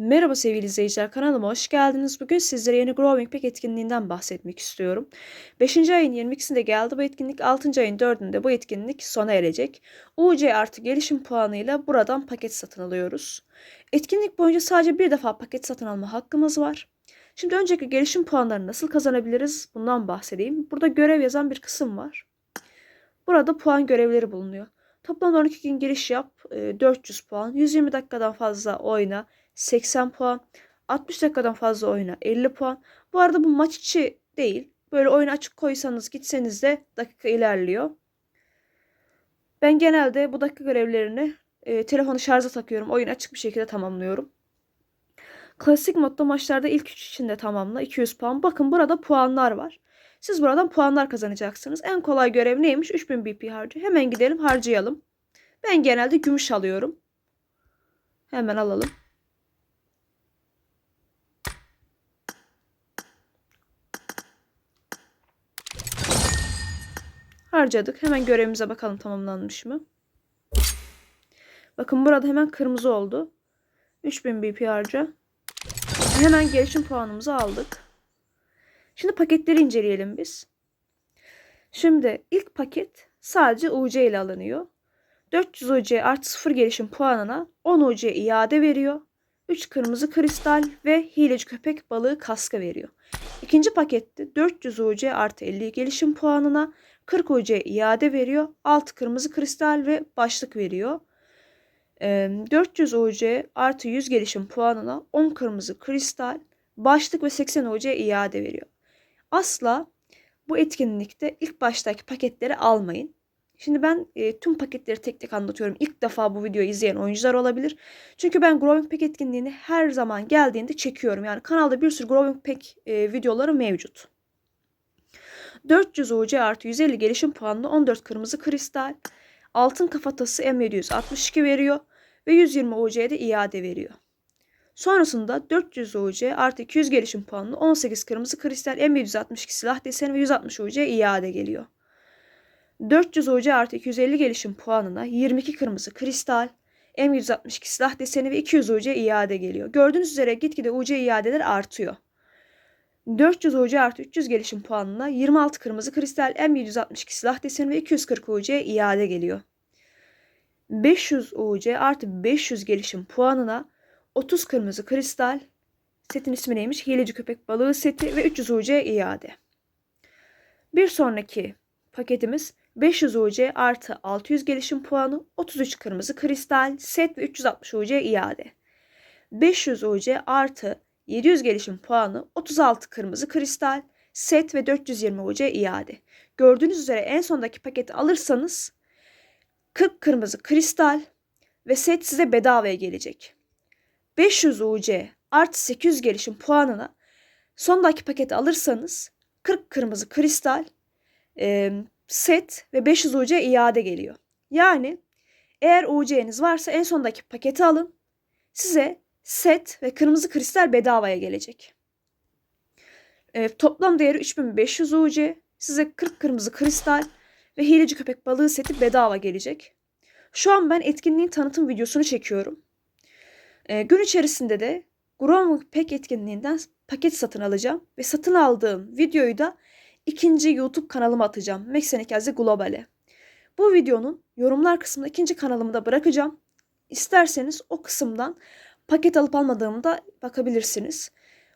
Merhaba sevgili izleyiciler kanalıma hoş geldiniz. Bugün sizlere yeni Growing Pack etkinliğinden bahsetmek istiyorum. 5. ayın 22'sinde geldi bu etkinlik. 6. ayın 4'ünde bu etkinlik sona erecek. UC artı gelişim puanıyla buradan paket satın alıyoruz. Etkinlik boyunca sadece bir defa paket satın alma hakkımız var. Şimdi öncelikle gelişim puanlarını nasıl kazanabiliriz bundan bahsedeyim. Burada görev yazan bir kısım var. Burada puan görevleri bulunuyor. Toplam 12 gün giriş yap, e, 400 puan, 120 dakikadan fazla oyna, 80 puan. 60 dakikadan fazla oyuna 50 puan. Bu arada bu maç içi değil. Böyle oyunu açık koysanız gitseniz de dakika ilerliyor. Ben genelde bu dakika görevlerini e, telefonu şarja takıyorum. Oyun açık bir şekilde tamamlıyorum. Klasik modda maçlarda ilk 3 içinde tamamla 200 puan. Bakın burada puanlar var. Siz buradan puanlar kazanacaksınız. En kolay görev neymiş? 3000 BP harcı. Hemen gidelim harcayalım. Ben genelde gümüş alıyorum. Hemen alalım. Harcadık. Hemen görevimize bakalım tamamlanmış mı? Bakın burada hemen kırmızı oldu. 3000 BP harca. Hemen gelişim puanımızı aldık. Şimdi paketleri inceleyelim biz. Şimdi ilk paket sadece UC ile alınıyor. 400 UC artı 0 gelişim puanına 10 UC iade veriyor. 3 kırmızı kristal ve hileci köpek balığı kaska veriyor. İkinci pakette 400 UC artı 50 gelişim puanına 40 UC iade veriyor. 6 kırmızı kristal ve başlık veriyor. 400 UC artı 100 gelişim puanına 10 kırmızı kristal, başlık ve 80 UC iade veriyor. Asla bu etkinlikte ilk baştaki paketleri almayın. Şimdi ben e, tüm paketleri tek tek anlatıyorum. İlk defa bu videoyu izleyen oyuncular olabilir. Çünkü ben Growing Pack etkinliğini her zaman geldiğinde çekiyorum. Yani kanalda bir sürü Growing Pack e, videoları mevcut. 400 UC artı 150 gelişim puanlı 14 kırmızı kristal, altın kafatası M762 veriyor ve 120 UC'de iade veriyor. Sonrasında 400 UC artı 200 gelişim puanlı 18 kırmızı kristal M762 silah deseni ve 160 UC iade geliyor. 400 UC artı 250 gelişim puanına 22 kırmızı kristal, M162 silah deseni ve 200 UC iade geliyor. Gördüğünüz üzere gitgide UC iadeler artıyor. 400 UC artı 300 gelişim puanına 26 kırmızı kristal, M162 silah deseni ve 240 UC iade geliyor. 500 UC artı 500 gelişim puanına 30 kırmızı kristal, setin ismi neymiş? Hileci köpek balığı seti ve 300 UC iade. Bir sonraki paketimiz 500 UC artı 600 gelişim puanı, 33 kırmızı kristal, set ve 360 UC iade. 500 UC artı 700 gelişim puanı, 36 kırmızı kristal, set ve 420 UC iade. Gördüğünüz üzere en sondaki paketi alırsanız 40 kırmızı kristal ve set size bedavaya gelecek. 500 UC artı 800 gelişim puanına sondaki paketi alırsanız 40 kırmızı kristal, set ve 500 UC iade geliyor. Yani eğer UC'niz varsa en sondaki paketi alın. Size set ve kırmızı kristal bedavaya gelecek. E, toplam değeri 3500 UC. Size 40 kırmızı kristal ve hileci köpek balığı seti bedava gelecek. Şu an ben etkinliğin tanıtım videosunu çekiyorum. E, gün içerisinde de Growing Pack etkinliğinden paket satın alacağım ve satın aldığım videoyu da ikinci YouTube kanalıma atacağım. Meksenikazi Global'e. Bu videonun yorumlar kısmında ikinci kanalımı da bırakacağım. İsterseniz o kısımdan paket alıp almadığımı da bakabilirsiniz.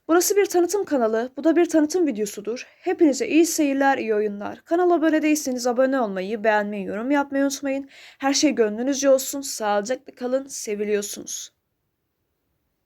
Burası bir tanıtım kanalı. Bu da bir tanıtım videosudur. Hepinize iyi seyirler, iyi oyunlar. Kanala abone değilseniz abone olmayı, beğenmeyi, yorum yapmayı unutmayın. Her şey gönlünüzce olsun. Sağlıcakla kalın. Seviliyorsunuz.